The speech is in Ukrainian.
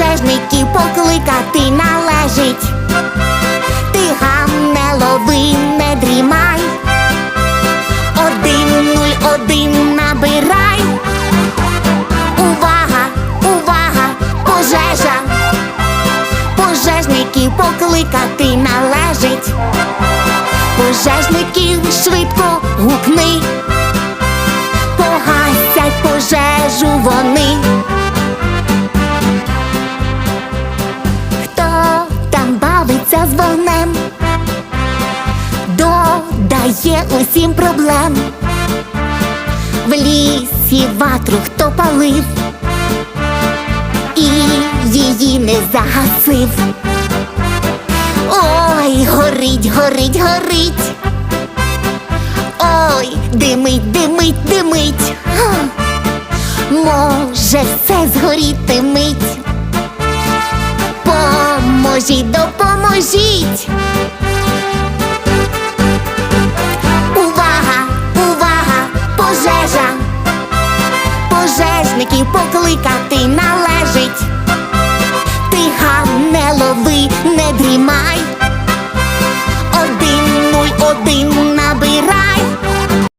Пожежників покликати належить. Ти гам не лови, не дрімай. Один нуль один набирай. Увага, увага, пожежа. Пожежників покликати належить. Пожежників швидко гукни. Вогнем? Додає усім проблем. В лісі ватру хто палив і її не загасив. Ой, горить, горить, горить. Ой, димить, димить, димить. Може все згоріти мить. Поможіть, допоможіть. Увага, увага, пожежа. Пожежників покликати належить. Ти гам не лови, не дрімай. Один нуль один